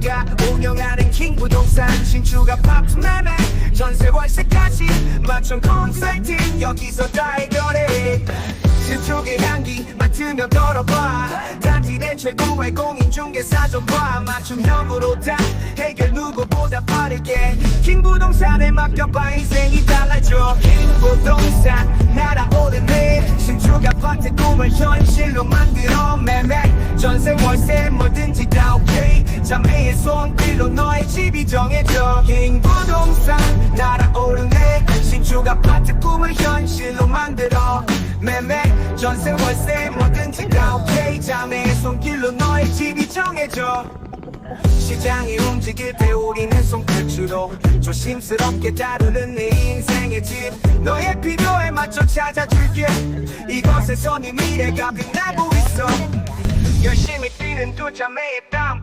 내가 운영하는 킹 부동산 신축 아파트 매매 전세 월세까지 맞춤 컨설팅 여기서 다 해결해 신축의 향기 맡으며 걸어봐. 단지된 최고의 공인중개사 좀봐. 맞춤형으로 다 해결 누구보다 빠르게. 킹 부동산에 맡겨봐. 인생이 달라져. 킹 부동산 날아오르네 신축 아파트 꿈을 현실로 만들어. 매매 전세 월세 뭐든지 자매의 손길로 너의 집이 정해져. 킹부동산 날아오르네 신축 아파트 꿈을 현실로 만들어. 매매 전세 월세 뭐든지 다 오케이 자매의 손길로 너의 집이 정해져. 시장이 움직일 때 우리는 손끝으로 조심스럽게 다루는 내 인생의 집. 너의 필요에 맞춰 찾아줄게. 이곳에서 네 미래가 빛나고 있어. 열심히 뛰는 두 자매의 땀